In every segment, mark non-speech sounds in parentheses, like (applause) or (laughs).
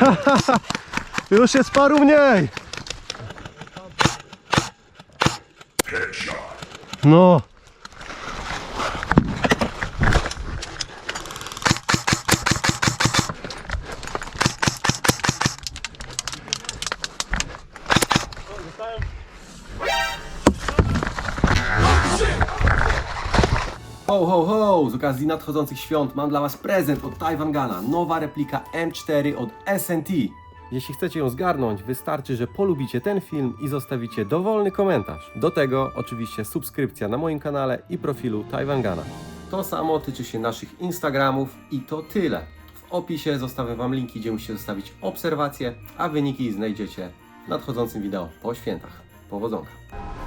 (laughs) Już jest paru mniej. No. Ho, ho, ho! Z okazji nadchodzących świąt mam dla Was prezent od Taiwan Gana. Nowa replika M4 od SNT. Jeśli chcecie ją zgarnąć, wystarczy, że polubicie ten film i zostawicie dowolny komentarz. Do tego oczywiście subskrypcja na moim kanale i profilu Taiwan Gana. To samo tyczy się naszych Instagramów i to tyle. W opisie zostawiam Wam linki, gdzie musicie zostawić obserwacje, a wyniki znajdziecie w nadchodzącym wideo po świętach. Powodzonka!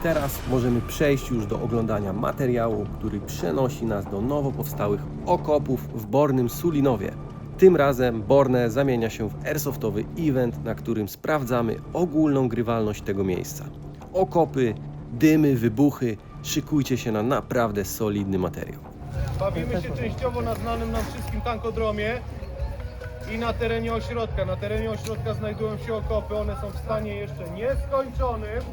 Teraz możemy przejść już do oglądania materiału, który przenosi nas do nowo powstałych okopów w Bornym Sulinowie. Tym razem Borne zamienia się w airsoftowy event, na którym sprawdzamy ogólną grywalność tego miejsca. Okopy, dymy, wybuchy, szykujcie się na naprawdę solidny materiał. Bawimy się częściowo na znanym nam wszystkim tankodromie i na terenie ośrodka. Na terenie ośrodka znajdują się okopy, one są w stanie jeszcze nieskończonym.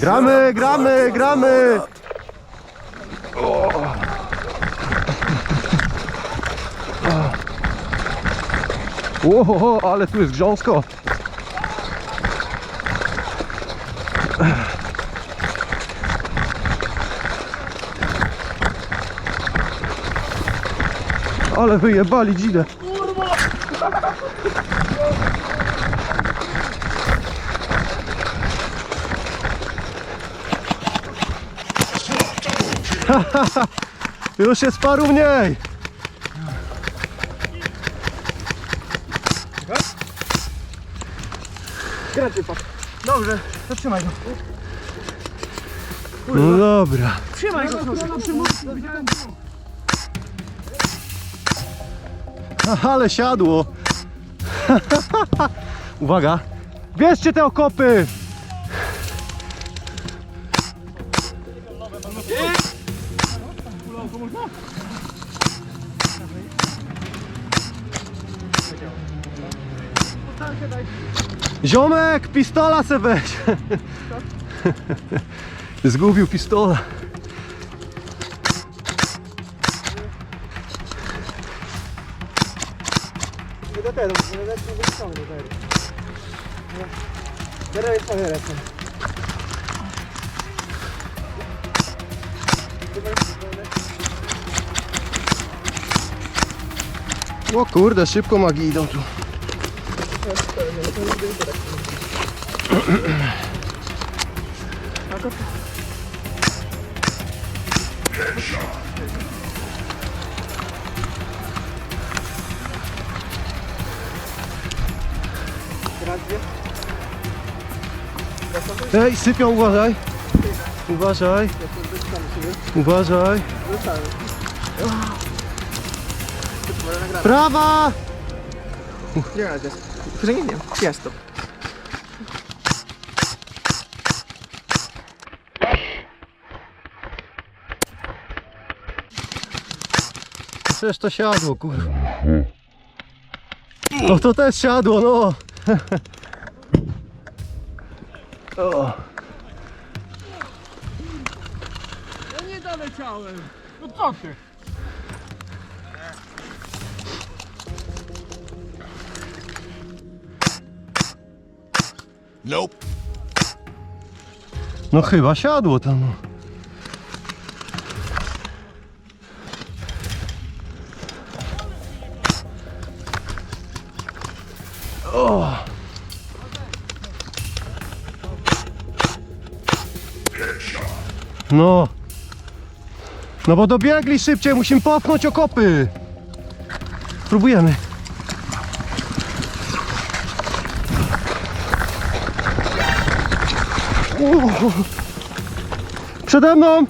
Gramy, gramy, gramy. Łoho, ale tu jest grząsko. Ale wyjebali dzidę. (laughs) Już jest paru mniej. Dobrze, zatrzymaj go. No dobra. Trzymaj go, (laughs) Ale siadło. (laughs) Uwaga. Bierzcie te okopy. Ziomek, pistola se weź. Zgubił pistola. Do tego, do tego, do tego. Teraz jest twoje ręce. O kurde, szybko magi idą tu. Ej, sypią, uważaj. Uważaj. Uważaj. Prawa! Gdzie ona jest? Że nie wiem, jest to. Przecież to siadło, kurwa. No to też siadło, no. O. Ja nie doleciałem. No co ty? No chyba siadło tam. O! No. No bo dobiegli szybciej, musimy popchnąć okopy. Próbujemy. Przede mną!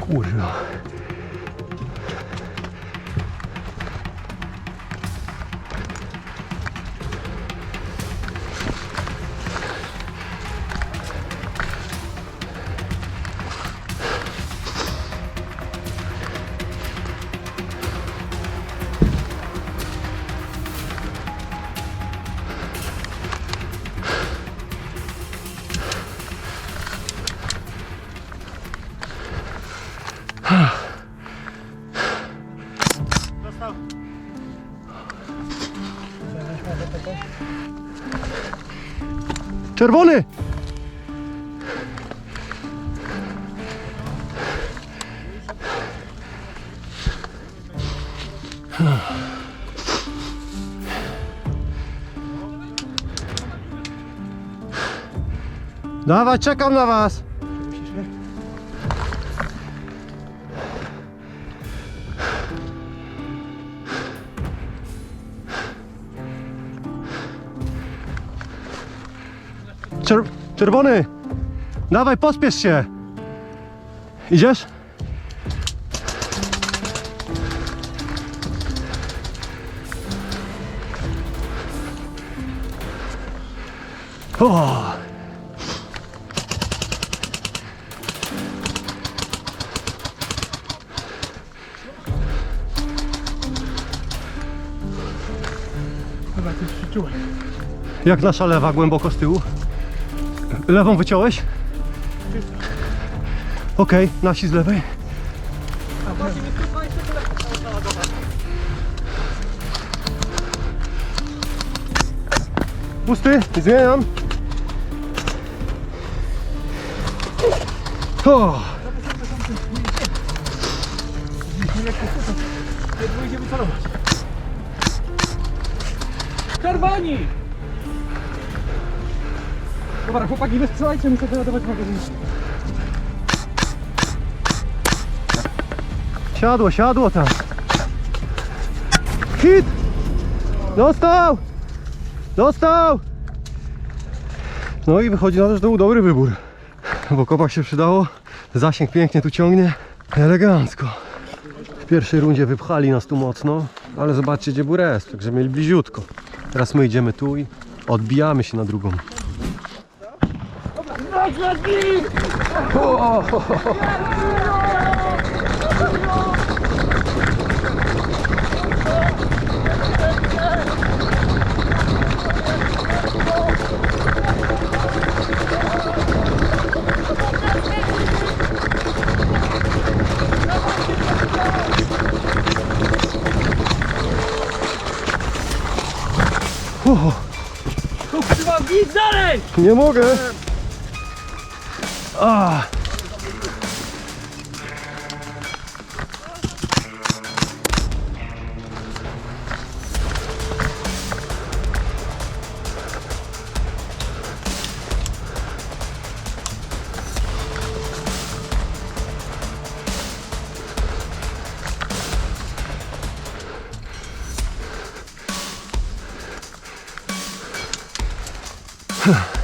Kurwa. Czerwony! Dawaj, czekam na was! Czerwony! Dawaj, pospiesz się! Idziesz? O! Jak nasza lewa, głęboko z tyłu? Lewą wyciąłeś? Okej, nasi z lewej. Pusty, zmieniam. O! Czerwoni! Dobra, chłopaki, wystrzelajcie, muszę wyładować magazyn. Siadło, siadło tam. Hit! Dostał! Dostał! No i wychodzi na to, że to był dobry wybór. W okopach się przydało. Zasięg pięknie tu ciągnie. Elegancko. W pierwszej rundzie wypchali nas tu mocno, ale zobaczcie gdzie był rest, także mieli bliziutko. Teraz my idziemy tu i odbijamy się na drugą. O, Trzymam git dalej! nie mogę! 아. Huh.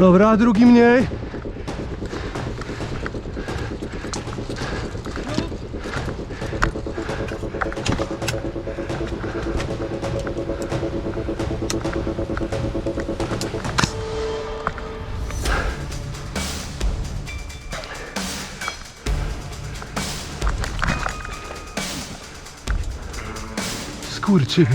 Dobra, drugi mniej. kurczy.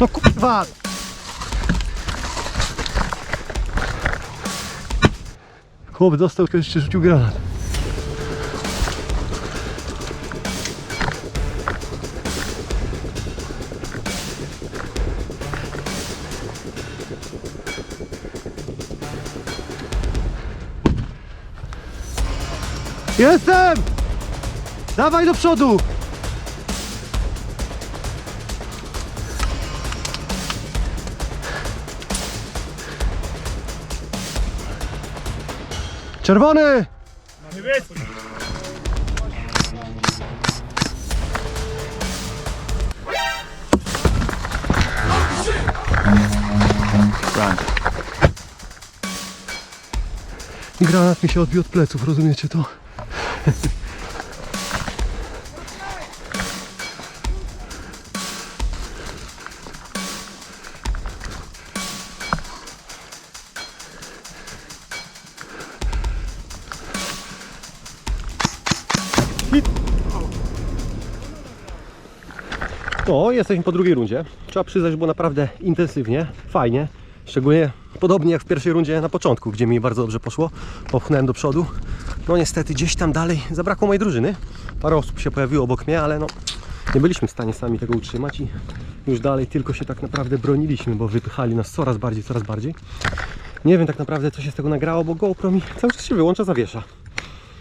No kurwa! Chłop dostał, to jeszcze rzucił granat. Jestem! Dawaj do przodu! Czerwony! I granat mi się odbił od pleców, rozumiecie to? No, jesteśmy po drugiej rundzie. Trzeba przyznać, że było naprawdę intensywnie, fajnie. Szczególnie podobnie jak w pierwszej rundzie na początku, gdzie mi bardzo dobrze poszło. Popchnąłem do przodu. No niestety gdzieś tam dalej zabrakło mojej drużyny. Parę osób się pojawiło obok mnie, ale no nie byliśmy w stanie sami tego utrzymać i już dalej tylko się tak naprawdę broniliśmy, bo wypychali nas coraz bardziej, coraz bardziej. Nie wiem tak naprawdę co się z tego nagrało, bo GoPro mi cały czas się wyłącza, zawiesza.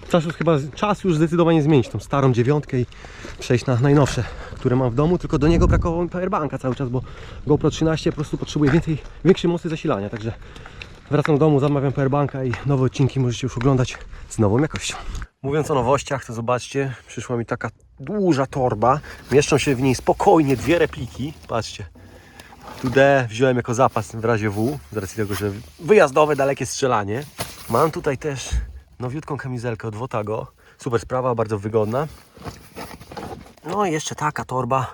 Czas już chyba, czas już zdecydowanie zmienić tą starą dziewiątkę i przejść na najnowsze, które mam w domu, tylko do niego brakowało mi powerbanka cały czas, bo GoPro 13 po prostu potrzebuje więcej, większej mocy zasilania, także wracam do domu, zamawiam powerbanka i nowe odcinki możecie już oglądać z nową jakością. Mówiąc o nowościach, to zobaczcie, przyszła mi taka duża torba, mieszczą się w niej spokojnie dwie repliki, patrzcie. Tu D wziąłem jako zapas w razie W, z racji tego, że wyjazdowe, dalekie strzelanie. Mam tutaj też nowiutką kamizelkę od Wotago. Super sprawa, bardzo wygodna. No i jeszcze taka torba,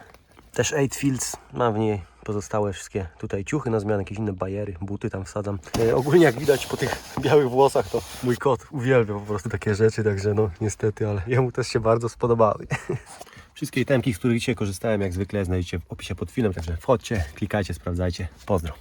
też 8 Fields. Mam w niej pozostałe wszystkie tutaj ciuchy na zmianę, jakieś inne bajery, buty tam wsadzam. E, ogólnie jak widać po tych (laughs) białych włosach, to mój kot uwielbia po prostu takie rzeczy, także no niestety, ale jemu też się bardzo spodobały. (laughs) Wszystkie itemki, z których dzisiaj korzystałem, jak zwykle znajdziecie w opisie pod filmem, także wchodźcie, klikajcie, sprawdzajcie. Pozdro.